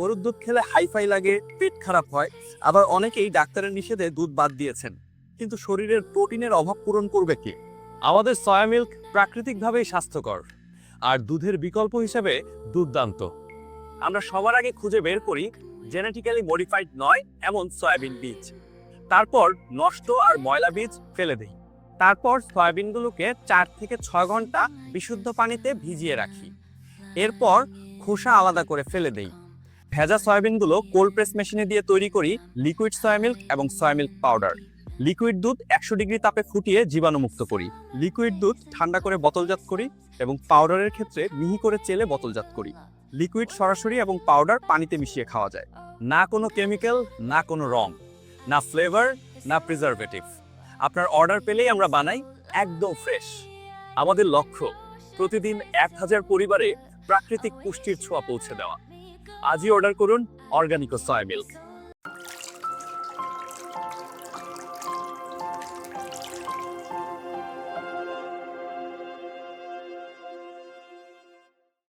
গরুর দুধ খেলে হাইফাই লাগে, পেট খারাপ হয়। আবার অনেকেই ডাক্তারের নিষেধে দুধ বাদ দিয়েছেন। কিন্তু শরীরের প্রোটিনের অভাব পূরণ করবে কে? আমাদের সয়া মিল্ক প্রাকৃতিকভাবেই স্বাস্থ্যকর। আর দুধের বিকল্প হিসেবে দুর্দান্ত। আমরা সবার আগে খুঁজে বের করি জেনেটিক্যালি মডিফাইড নয়, এমন সয়াবিন বীজ। তারপর নষ্ট আর ময়লা বীজ ফেলে দিই। তারপর সয়াবিনগুলোকে চার থেকে ছয় ঘণ্টা বিশুদ্ধ পানিতে ভিজিয়ে রাখি। এরপর খোসা আলাদা করে ফেলে দেই। ভেজা সয়াবিনগুলো কোল্ড প্রেস মেশিনে দিয়ে তৈরি করি লিকুইড সয়া মিল্ক এবং সয়া মিল্ক পাউডার। লিকুইড দুধ একশো ডিগ্রি তাপে ফুটিয়ে জীবাণুমুক্ত করি। লিকুইড দুধ ঠান্ডা করে বোতলজাত করি এবং পাউডারের ক্ষেত্রে মিহি করে চেলে বোতলজাত করি। লিকুইড সরাসরি এবং পাউডার পানিতে মিশিয়ে খাওয়া যায়। না কোনো কেমিক্যাল, না কোনো রং, না ফ্লেভার, না প্রিজারভেটিভ। আপনার অর্ডার পেলেই আমরা বানাই একদম ফ্রেশ। আমাদের লক্ষ্য, প্রতিদিন এক হাজার পরিবারে প্রাকৃতিক পুষ্টির ছোঁয়া পৌঁছে দেওয়া। আজই অর্ডার করুন অর্গানিক সয়া মিল্ক